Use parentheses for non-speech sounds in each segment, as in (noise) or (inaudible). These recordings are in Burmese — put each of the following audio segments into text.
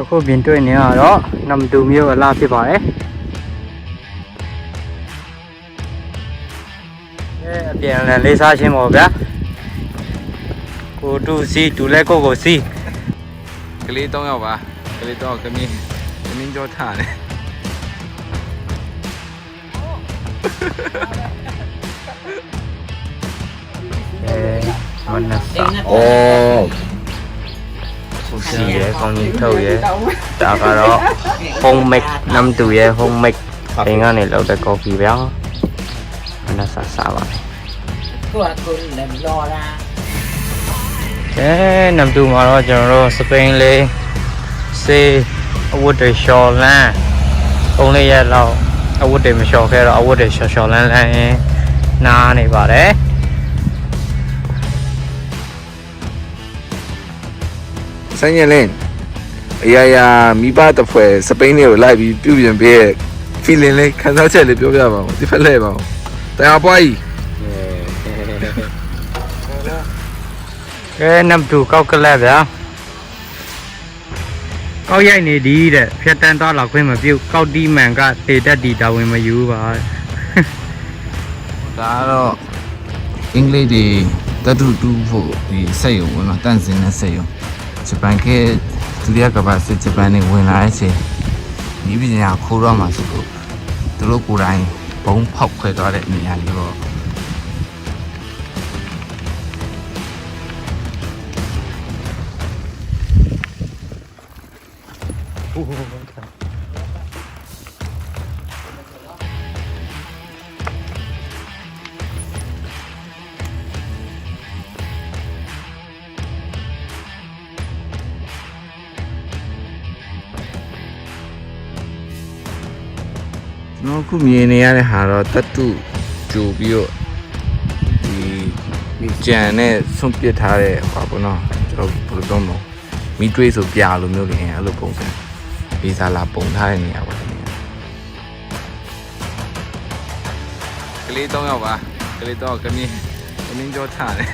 အခုပြင်တွေ့နေရတော့နမ်တူမျိုးအလားဖြစ်ပါတယ်အဲအပြန်အလည်လေးစားခြင်းပေါ့ဗျာကိုတူစီတူလဲကိုကိုစီကလေး၃ယောက်ပါကလေးတော့ကမင်းကမင်းကြောထားတယ်အဲမနက်စာဩ စီရဲကောင်းကြီးထုတ်ရဲဒါကတော့ home make နမ်တူရဲ home make အိမ်ကနေလောက်တဲ့ coffee ဗျာမနက်စာစားပါမယ်ကိုကကိုလည်းလော်တာအဲနမ်တူမှာတော့ကျွန်တော်တို့စပိန်လေးစေးအဝတ်တွေရှော်လန်းပုံလေးရက်လောက်အဝတ်တွေမလျှော်ခဲ့တော့အဝတ်တွေရှော်ရှော်လန်းလန်းရင်းနားနေပါတယ် ဆိုင်ရလင်းအရာရာမိဘတစ်ဖွဲ့စပိန်တွေကိုလိုက်ပြီးပြုပြင်ပေးရဲ့ feeling လေးခံစားချက်လေးပြောပြပါဦးဒီဖက်လှည့်ပါဦးတရားပွားကြီးကဲနမ်တူကောက်ကလက်ဗျာကောက်ရိုက်နေဒီတဲ့ဖြတ်တန်းသွားလောက်ခွင့်မပြုတ်ကောက်တီးမှန်ကတေတက်တီတာဝန်မယူပါတဲ့ဒါကတော့အင်္ဂလိပ်တွေတတူတူဖို့ဒီစက်ရုံပေါ့နော်တန့်စင်တဲ့စက်ရုံ ဂျပန်ကဒုတိယကမ္ဘာစစ်ဂျပန်နေဝင်လာတဲ့အချိန်ဒီပညာခိုးတော့မှဆိုလို့သူတို့ကိုယ်တိုင်ဘုံဖောက်ခွဲသွားတဲ့နေရာလေးပေါ့ကျွ န်တော်အခုမြင်နေရတဲ့ဟာတော့တတုကြိုပြီးတော့ဒီဒီကြံနဲ့ဆွန့်ပစ်ထားတဲ့ဟာပေါ့နော်ကျွန်တော်ဘယ်လိုပြောမလဲမီတွေးဆိုပြလိုမျိုးလေးအဲ့လိုပုံစံဗီဇာလာပုံထားတဲ့နေရာပေါ့ဒီနေရာကလေး၃ယောက်ပါကလေးတော့ကမင်းကမင်းကြောထားတယ်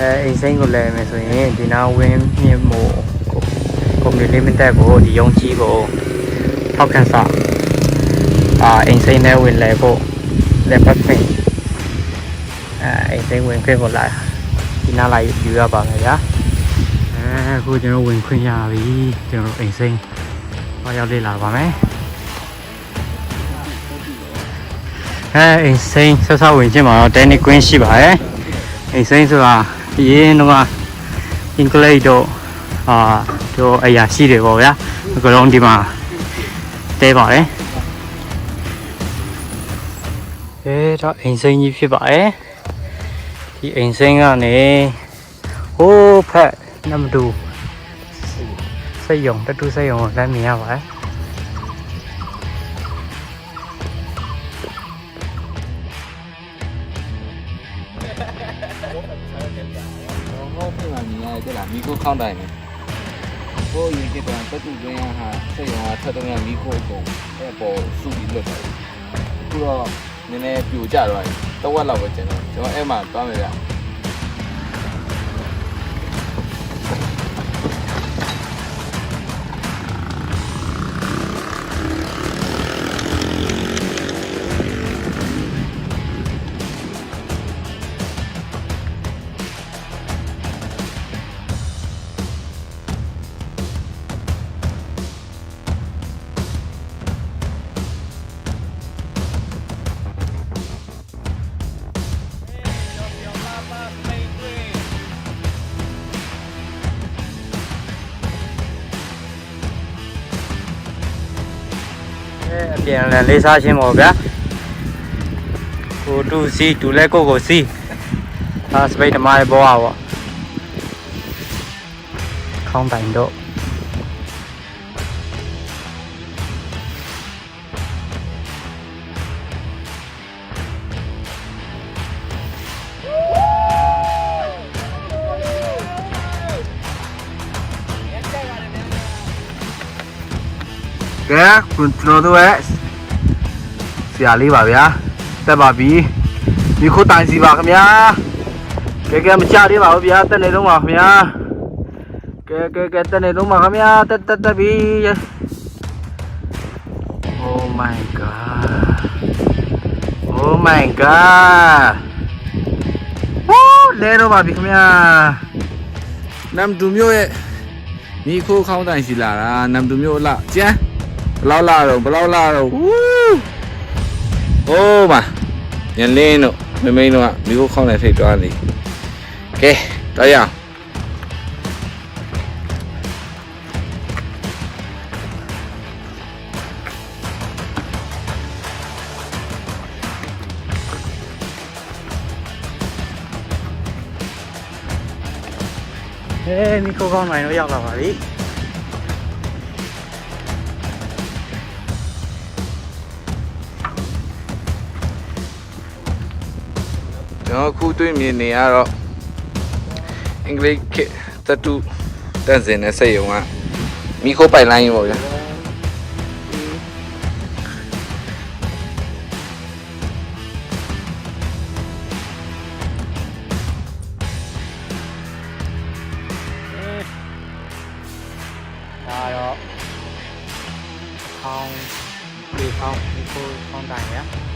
အဲအိမ်စိမ်းကိုလဲမယ်ဆိုရင်ဒီနာဝင်းမြင့်မို့ကုမ္ပဏီလိမိတက်ကိုဒီယုံကြီးကိုထောက်ခံစာအာအိမ်စိမ်းနဲ့ဝင်လဲဖို့လက်ပတ်ဖိတ်အဲအိမ်စိမ်းဝင်ခွင့်ကိုလာဒီနာလာယူရပါမယ်ဗျာအဲအခုကျွန်တော်ဝင်ခွင့်ရပြီကျွန်တော်အိမ်စိမ်းဟောရောက်လေ့လာပါမယ်အဲအိမ်စိမ်းဆက်ဆောက်ဝင်ချင်းမှာတော့ technique queen ရှိပါတယ်အိမ်စိမ်းဆိုတာအ ရင်တော့ကအင်္ဂလိပ်တို့အာတို့အရာရှိတွေပေါ့ဗျာအကလုံးဒီမှာတဲပါတယ်အဲတော့အိမ်စိမ်းကြီးဖြစ်ပါတယ်ဒီအိမ်စိမ်းကနေဟိုးဖက်နမတူစိတ်ယုံတတူစိတ်ယုံကိုလမ်းမြင်ရပါတယ် ဟောပြင်လာမြင်ရတဲ့လားမိခိုးခေါင်းတိုင်းပဲဟိုရေကတည်းကတတူတွင်းဟာစိတ်ရောထက်တော့မိခိုးပုံအဲ့ပေါ်စုပြီးလွတ်တယ်အခုတော့နည်းနည်းပြိုကျတော့တဝက်လောက်ပဲကျန်တော့ကျွန်တော်အဲ့မှာသွားမယ်ဗျ အဲအပြန်အလည်လေးစားခြင်းပေါ့ဗျာကိုတူစီတူလဲကိုကိုစီဒါစပိတ်ဓမားရဲ့ဘောပါပေါ့ခေါင်းတိုင်တော့ ကဲကျွန်တော်တို့ရဲ့ဆရာလေးပါဗျာတက်ပါပြီဒီခုတိုင်စီပါခင်ဗျာကဲကဲမချသေးပါဘူးဗျာတက်နေတော့ပါခင်ဗျာကဲကဲကဲတက်နေတော့ပါခင်ဗျာတက်တက်တက်ပြီ Oh my god Oh my god ဟိုးလဲတော့ပါပြီခင်ဗျာနမ်တူမျိုးရဲ့မိခိုးခေါင်းတိုင်စီလာတာနမ်တူမျိုးလာကျန်း lao lao đâu, lao lao Woo! Ô mà. Nhìn lên nữa. Mấy mấy nữa. Mình cũng không thể thấy toàn đi. Ok, tới giờ. Ê, mình có con này nó dọc là quả đi. ကျွန်တော်အခုတွေ့မြင်နေရတော့အင်္ဂလိပ်ခေတ်တတူတန့်စင်တဲ့စိတ်ယုံကမီခိုပိုင်လိုင်းပေါ့ဗျာဒါတော့ခေါင်းဒီခေါင်းဒီခေါင်းခေါင်းတိုင်းရ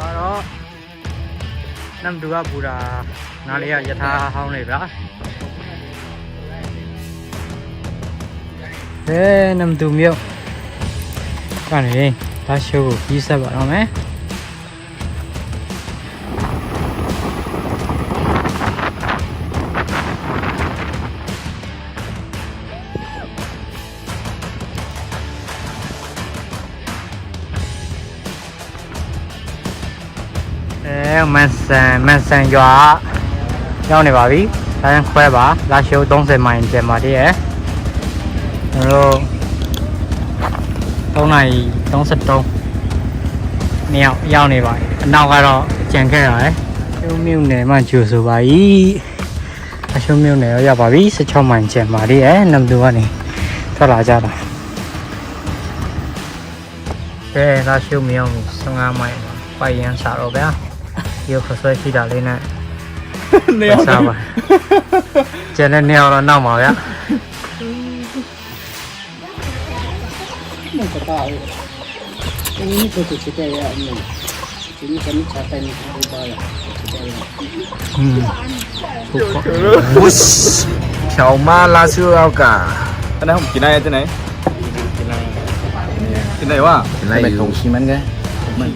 ကတော့နမ်ဒူကဘူရာနားလေးကယထာဟောင်းလေးဗျာအဲနမ်ဒူမြို့ကနေဒါရှိုးကိုပြီးဆက်ပါတော့မယ် အဲမန်ဆန်မန်ဆန်ရွာရောက်နေပါပြီ။ဒါရင်ခွဲပါလာရှိုး30မိုင်ကျန်ပါတည်းရဲ့။ကျွန်တော်တို့3နာရီ33မြောက်ရောက်နေပါပြီ။အနောက်ကတော့ကြံခဲ့ရတယ်။ရှုံးမြုံနယ်မှကျူဆိုပါ၏။အရှုံးမြုံနယ်ရောက်ပါပြီ16မိုင်ကျန်ပါတည်းရဲ့။နမ်တူကနေထွက်လာကြတာ။ကဲလာရှိုးမြောက်15မိုင်ပိုင်ရန်စာတော့ဗျာ။ yêu khởi xoay khi đã lên này (laughs) nèo sao vậy cho này nèo nó nào mỏi vậy? mình có tạo cái này tôi chỉ cái mình chỉ cái nước cà phê này không bao giờ Wush Chào ma la sư ao cả. Cái này không chỉ này thế này. Cái này. Quá. Cái này không. xi măng cái Mình